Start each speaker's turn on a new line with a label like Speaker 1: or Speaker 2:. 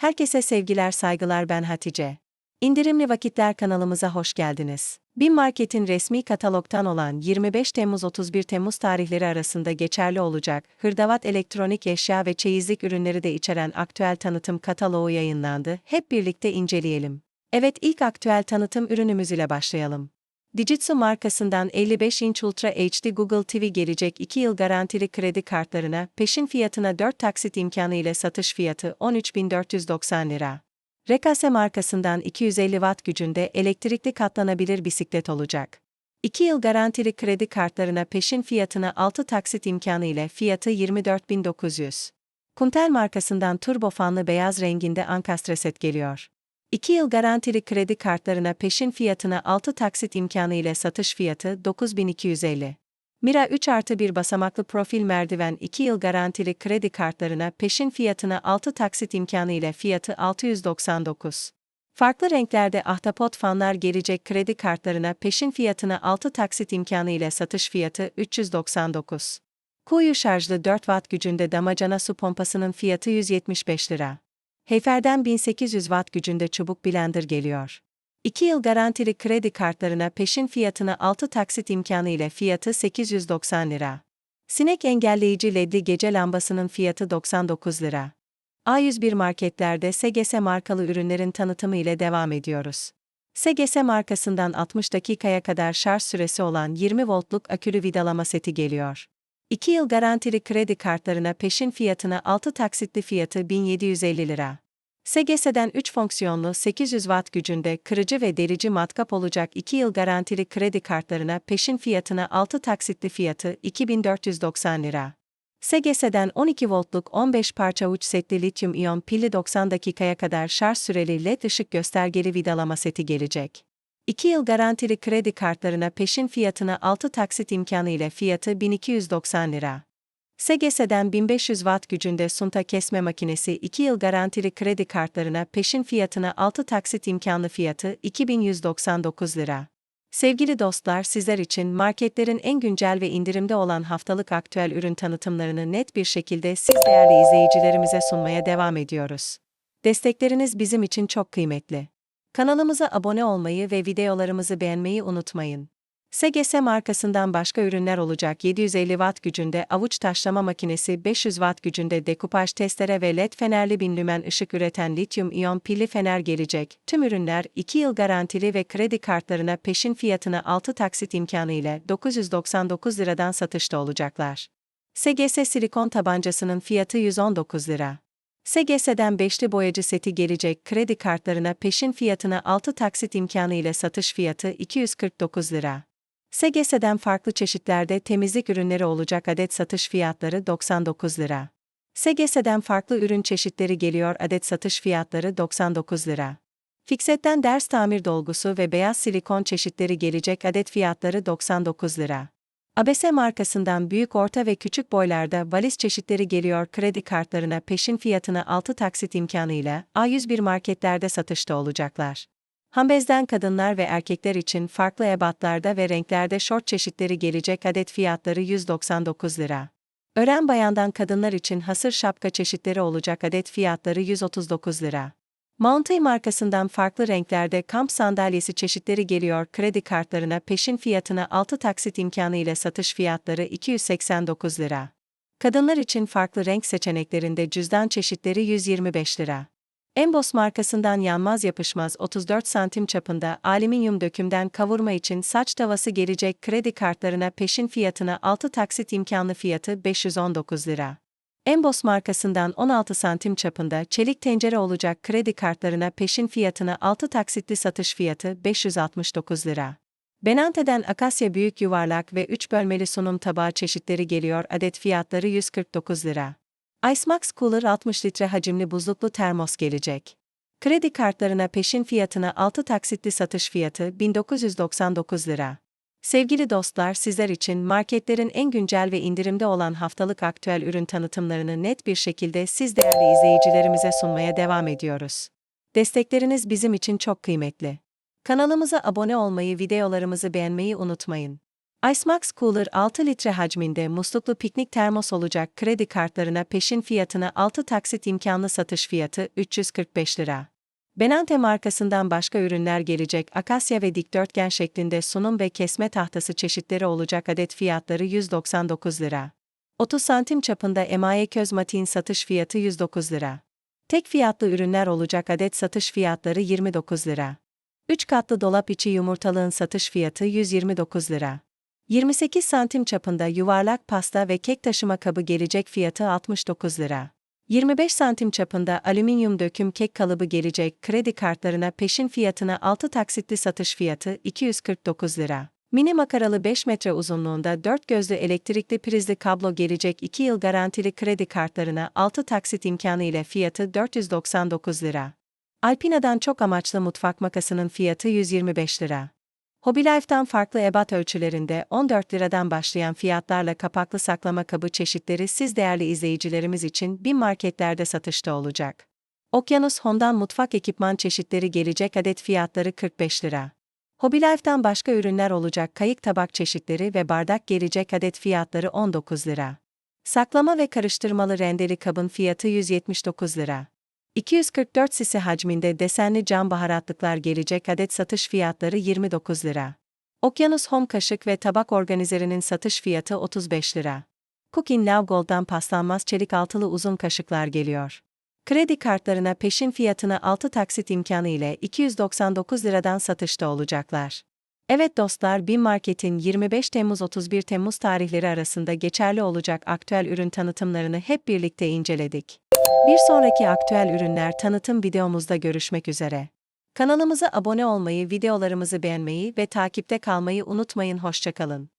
Speaker 1: Herkese sevgiler saygılar ben Hatice. İndirimli Vakitler kanalımıza hoş geldiniz. Bin Market'in resmi katalogtan olan 25 Temmuz 31 Temmuz tarihleri arasında geçerli olacak hırdavat elektronik eşya ve çeyizlik ürünleri de içeren aktüel tanıtım kataloğu yayınlandı. Hep birlikte inceleyelim. Evet ilk aktüel tanıtım ürünümüz ile başlayalım. Digitsu markasından 55 inç Ultra HD Google TV gelecek 2 yıl garantili kredi kartlarına peşin fiyatına 4 taksit imkanı ile satış fiyatı 13.490 lira. Rekase markasından 250 watt gücünde elektrikli katlanabilir bisiklet olacak. 2 yıl garantili kredi kartlarına peşin fiyatına 6 taksit imkanı ile fiyatı 24.900. Kuntel markasından turbo fanlı beyaz renginde ankastre set geliyor. 2 yıl garantili kredi kartlarına peşin fiyatına 6 taksit imkanı ile satış fiyatı 9250. Mira 3 artı 1 basamaklı profil merdiven 2 yıl garantili kredi kartlarına peşin fiyatına 6 taksit imkanı ile fiyatı 699. Farklı renklerde ahtapot fanlar gelecek kredi kartlarına peşin fiyatına 6 taksit imkanı ile satış fiyatı 399. Kuyu şarjlı 4 watt gücünde damacana su pompasının fiyatı 175 lira. Heyfer'den 1800 watt gücünde çubuk blender geliyor. 2 yıl garantili kredi kartlarına peşin fiyatına 6 taksit imkanı ile fiyatı 890 lira. Sinek engelleyici ledli gece lambasının fiyatı 99 lira. A101 marketlerde SGS markalı ürünlerin tanıtımı ile devam ediyoruz. SGS markasından 60 dakikaya kadar şarj süresi olan 20 voltluk akülü vidalama seti geliyor. 2 yıl garantili kredi kartlarına peşin fiyatına 6 taksitli fiyatı 1750 lira. SGS'den 3 fonksiyonlu 800 watt gücünde kırıcı ve delici matkap olacak 2 yıl garantili kredi kartlarına peşin fiyatına 6 taksitli fiyatı 2490 lira. SGS'den 12 voltluk 15 parça uç setli lityum iyon pili 90 dakikaya kadar şarj süreli led ışık göstergeli vidalama seti gelecek. 2 yıl garantili kredi kartlarına peşin fiyatına 6 taksit imkanı ile fiyatı 1290 lira. SGS'den 1500 watt gücünde sunta kesme makinesi 2 yıl garantili kredi kartlarına peşin fiyatına 6 taksit imkanlı fiyatı 2199 lira. Sevgili dostlar sizler için marketlerin en güncel ve indirimde olan haftalık aktüel ürün tanıtımlarını net bir şekilde siz değerli izleyicilerimize sunmaya devam ediyoruz. Destekleriniz bizim için çok kıymetli. Kanalımıza abone olmayı ve videolarımızı beğenmeyi unutmayın. SGS markasından başka ürünler olacak 750 watt gücünde avuç taşlama makinesi 500 watt gücünde dekupaj testere ve led fenerli bin lümen ışık üreten lityum iyon pilli fener gelecek. Tüm ürünler 2 yıl garantili ve kredi kartlarına peşin fiyatına 6 taksit imkanı ile 999 liradan satışta olacaklar. SGS silikon tabancasının fiyatı 119 lira. SGS'den beşli boyacı seti gelecek kredi kartlarına peşin fiyatına 6 taksit imkanı ile satış fiyatı 249 lira. SGS'den farklı çeşitlerde temizlik ürünleri olacak adet satış fiyatları 99 lira. SGS'den farklı ürün çeşitleri geliyor adet satış fiyatları 99 lira. Fixet'ten ders tamir dolgusu ve beyaz silikon çeşitleri gelecek adet fiyatları 99 lira. ABS markasından büyük orta ve küçük boylarda valiz çeşitleri geliyor kredi kartlarına peşin fiyatına 6 taksit imkanıyla A101 marketlerde satışta olacaklar. Hambez'den kadınlar ve erkekler için farklı ebatlarda ve renklerde şort çeşitleri gelecek adet fiyatları 199 lira. Ören bayandan kadınlar için hasır şapka çeşitleri olacak adet fiyatları 139 lira. Mountain markasından farklı renklerde kamp sandalyesi çeşitleri geliyor kredi kartlarına peşin fiyatına 6 taksit imkanı ile satış fiyatları 289 lira. Kadınlar için farklı renk seçeneklerinde cüzdan çeşitleri 125 lira. Embos markasından yanmaz yapışmaz 34 santim çapında alüminyum dökümden kavurma için saç tavası gelecek kredi kartlarına peşin fiyatına 6 taksit imkanlı fiyatı 519 lira. Embos markasından 16 santim çapında çelik tencere olacak kredi kartlarına peşin fiyatına 6 taksitli satış fiyatı 569 lira. Benante'den Akasya büyük yuvarlak ve 3 bölmeli sunum tabağı çeşitleri geliyor adet fiyatları 149 lira. IceMax Cooler 60 litre hacimli buzluklu termos gelecek. Kredi kartlarına peşin fiyatına 6 taksitli satış fiyatı 1999 lira. Sevgili dostlar sizler için marketlerin en güncel ve indirimde olan haftalık aktüel ürün tanıtımlarını net bir şekilde siz değerli izleyicilerimize sunmaya devam ediyoruz. Destekleriniz bizim için çok kıymetli. Kanalımıza abone olmayı, videolarımızı beğenmeyi unutmayın. IceMax Cooler 6 litre hacminde musluklu piknik termos olacak kredi kartlarına peşin fiyatına 6 taksit imkanlı satış fiyatı 345 lira. Benante markasından başka ürünler gelecek akasya ve dikdörtgen şeklinde sunum ve kesme tahtası çeşitleri olacak adet fiyatları 199 lira. 30 santim çapında emaye köz matiğin satış fiyatı 109 lira. Tek fiyatlı ürünler olacak adet satış fiyatları 29 lira. 3 katlı dolap içi yumurtalığın satış fiyatı 129 lira. 28 santim çapında yuvarlak pasta ve kek taşıma kabı gelecek fiyatı 69 lira. 25 santim çapında alüminyum döküm kek kalıbı gelecek kredi kartlarına peşin fiyatına 6 taksitli satış fiyatı 249 lira. Mini makaralı 5 metre uzunluğunda 4 gözlü elektrikli prizli kablo gelecek 2 yıl garantili kredi kartlarına 6 taksit imkanı ile fiyatı 499 lira. Alpina'dan çok amaçlı mutfak makasının fiyatı 125 lira. Hobilife'dan farklı ebat ölçülerinde 14 liradan başlayan fiyatlarla kapaklı saklama kabı çeşitleri siz değerli izleyicilerimiz için bin marketlerde satışta olacak. Okyanus Home'dan mutfak ekipman çeşitleri gelecek adet fiyatları 45 lira. Hobilife'dan başka ürünler olacak kayık tabak çeşitleri ve bardak gelecek adet fiyatları 19 lira. Saklama ve karıştırmalı rendeli kabın fiyatı 179 lira. 244 sisi hacminde desenli cam baharatlıklar gelecek adet satış fiyatları 29 lira. Okyanus Home kaşık ve tabak organizerinin satış fiyatı 35 lira. Cook in Gold'dan paslanmaz çelik altılı uzun kaşıklar geliyor. Kredi kartlarına peşin fiyatına 6 taksit imkanı ile 299 liradan satışta olacaklar. Evet dostlar, Bin Market'in 25 Temmuz 31 Temmuz tarihleri arasında geçerli olacak aktüel ürün tanıtımlarını hep birlikte inceledik. Bir sonraki aktüel ürünler tanıtım videomuzda görüşmek üzere. Kanalımıza abone olmayı, videolarımızı beğenmeyi ve takipte kalmayı unutmayın. Hoşçakalın.